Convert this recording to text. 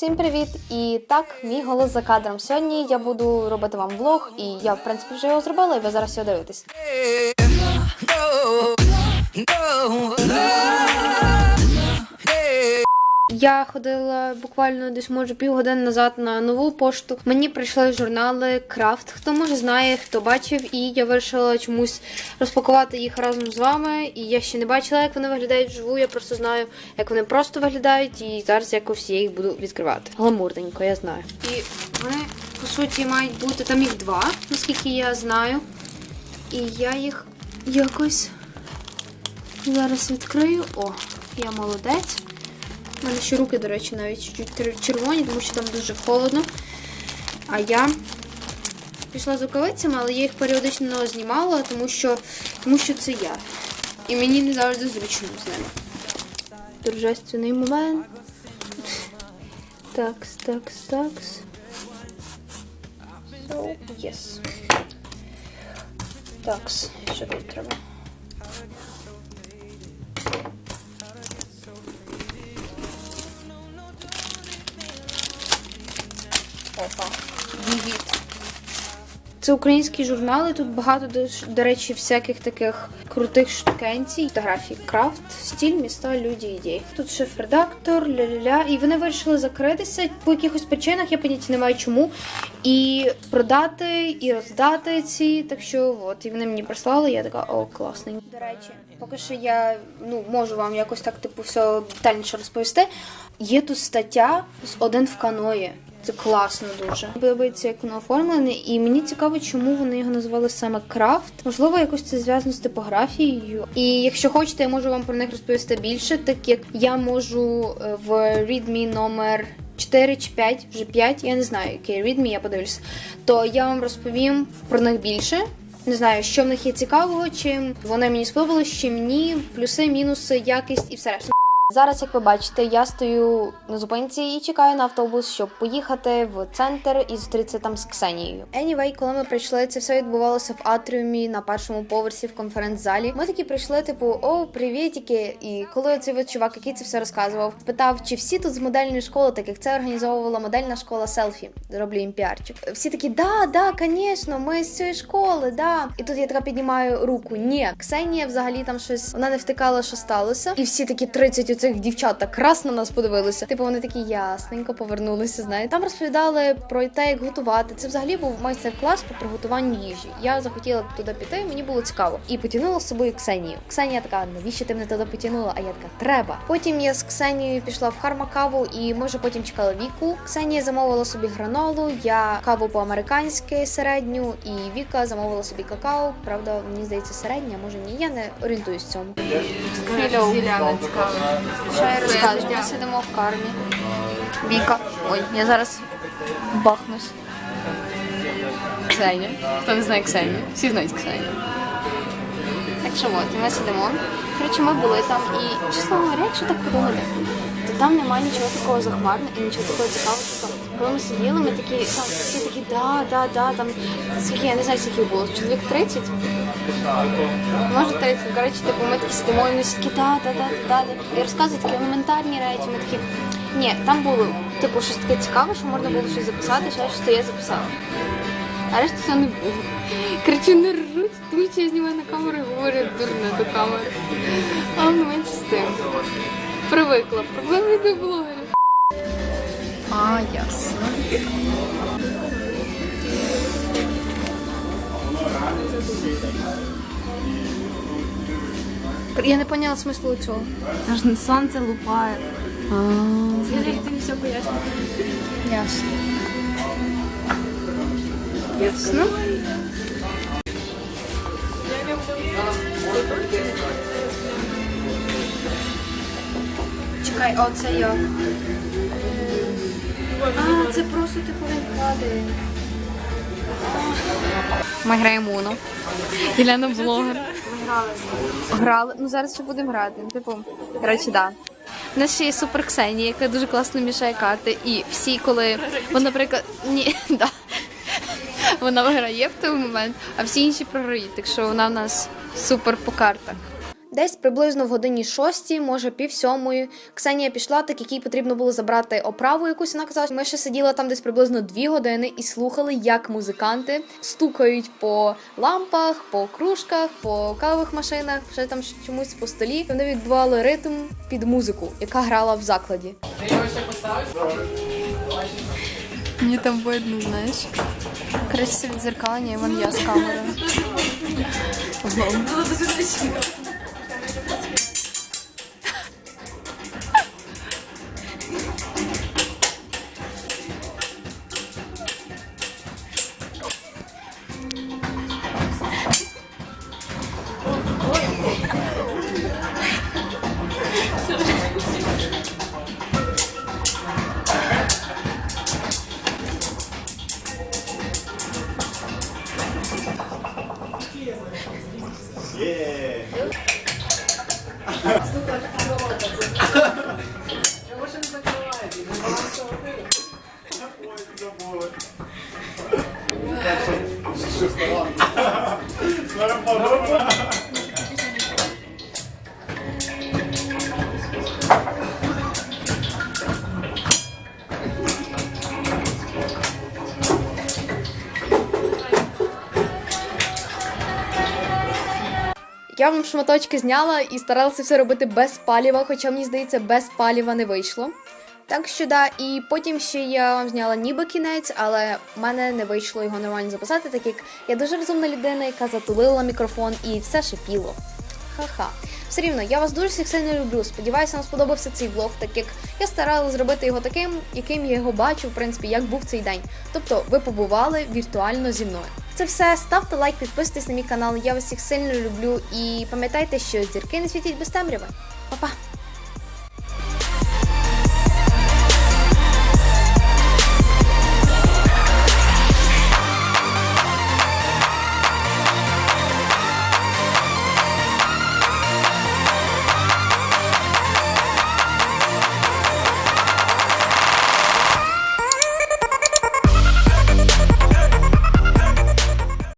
Всім привіт! І так, мій голос за кадром. Сьогодні я буду робити вам влог, і я, в принципі, вже його зробила, і ви зараз його дивитесь. Я ходила буквально десь може півгодини назад на нову пошту. Мені прийшли журнали Крафт. Хто може знає, хто бачив, і я вирішила чомусь розпакувати їх разом з вами. І я ще не бачила, як вони виглядають вживу. Я просто знаю, як вони просто виглядають, і зараз якось я їх буду відкривати. Гламурненько, я знаю. І вони по суті мають бути там їх два, наскільки я знаю. І я їх якось зараз відкрию. О, я молодець. У мене ще руки, до речі, навіть чуть-чуть червоні, тому що там дуже холодно. А я пішла з рукавицями, але я їх періодично знімала, тому що, тому що це я. І мені не завжди зручно з ними. Торжественний момент. Такс, такс, такс. So, yes. Такс, що тут треба? Це українські журнали. Тут багато, до, речі, всяких таких крутих штукенцій. Фотографій. Крафт, стіль, міста, люди, ідеї. Тут шеф-редактор, ля-ля-ля. І вони вирішили закритися по якихось причинах, я поняття не маю чому. І продати, і роздати ці. Так що, от, і вони мені прислали, я така, о, класненько. До речі, поки що я ну, можу вам якось так, типу, все детальніше розповісти. Є тут стаття з один в каної. Це класно дуже. Подобається, як воно оформлене, і мені цікаво, чому вони його назвали саме крафт. Можливо, якось це зв'язано з типографією. І якщо хочете, я можу вам про них розповісти більше, так як я можу е, в readme номер 4 чи 5, вже 5, я не знаю, який readme, я подивлюся. То я вам розповім про них більше. Не знаю, що в них є цікавого, чим вони мені сподобалось, чим ні, плюси, мінуси, якість і все решта. Зараз, як ви бачите, я стою на зупинці і чекаю на автобус, щоб поїхати в центр і зустрітися там з Ксенією. Anyway, коли ми прийшли, це все відбувалося в атріумі на першому поверсі в конференц-залі. Ми такі прийшли, типу, о, привітики. І коли цей от чувак, який це все розказував, питав, чи всі тут з модельної школи, так як це організовувала модельна школа селфі. Роблю їм піарчик. Всі такі, да, да, звісно, ми з цієї школи, да. І тут я така піднімаю руку. Ні, Ксенія взагалі там щось вона не втикала, що сталося. І всі такі 30 оцих дівчат так раз на нас подивилися. Типу, вони такі ясненько повернулися. Знаєте, там розповідали про те, як готувати. Це взагалі був майстер-клас по приготуванню їжі. Я захотіла туди піти, мені було цікаво. І потягнула з собою Ксенію. Ксенія така, навіщо ти мене туди потягнула? А я така, треба. Потім я з Ксенією пішла в Хармакаву, і ми вже потім чекали віку. Ксенія замовила собі гранолу, я каву по-американськи середню, і Віка замовила собі какао. Правда, мені здається, середня, може ні. Я не орієнтуюсь в цьому. Зеляна цікава. Що я розкажу? Ми сидимо в кармі. Віка. Ой, я зараз бахнусь. Ксенія. Хто не знає Ксенію? Всі знають Ксенію. Так що от, ми сидимо. Коротше, ми були там і, чесно говоря, якщо так подумати, то там немає нічого такого захмарного і нічого такого цікавого. Тобто, коли ми сиділи, ми такі, там всі такі, да, да, да, там, скільки, я не знаю, скільки було, чоловік 30? Може 30, коротше, типу, ми такі сидимо, і вони всі такі, да, да, да, да, да. І розказують такі елементарні речі, ми такі, ні, там було, типу, щось таке цікаве, що можна було щось записати, ще щось то я записала. А решта все не було. Коротше, не ржуть, тому що я знімаю на камеру і говорю дурне до камери. Але менше з тим. Привикла. Проблем відеоблогерів. А, ясно. Я не поняла смислу цього. Це ж сонце лупає. Я ти все поясню. Ясно. Ясно. Чекай, а це як? А, це просто типу він падає. Ми граємо Уно. Єляна блогер. Грали. Ну зараз ще будемо грати. Ну, Типу, коротше, да. У нас ще є супер Ксенія, яка дуже класно мішає карти. І всі, коли вона, наприклад, ні, да. Вона виграє в той момент, а всі інші програють. Так що вона в нас супер по картах. Десь приблизно в годині шостій, може пів сьомої, Ксенія пішла, так як їй потрібно було забрати оправу якусь. Вона казала, ми ще сиділи там десь приблизно дві години і слухали, як музиканти стукають по лампах, по кружках, по кавових машинах, ще там чомусь по столі. Вони відбували ритм під музику, яка грала в закладі. Мені там видно, знаєш. Красивое і вон я з камерою. Я вам шматочки зняла і старалася все робити без паліва, хоча мені здається, без паліва не вийшло. Так що да, і потім ще я вам зняла ніби кінець, але в мене не вийшло його нормально записати, так як я дуже розумна людина, яка затулила мікрофон і все шипіло. Ха-ха. Все рівно, я вас дуже всіх сильно люблю. Сподіваюся, вам сподобався цей влог, так як я старалася зробити його таким, яким я його бачу, в принципі, як був цей день. Тобто, ви побували віртуально зі мною. Це все. Ставте лайк, підписуйтесь на мій канал. Я вас всіх сильно люблю і пам'ятайте, що зірки не світять без темряви. Па-па!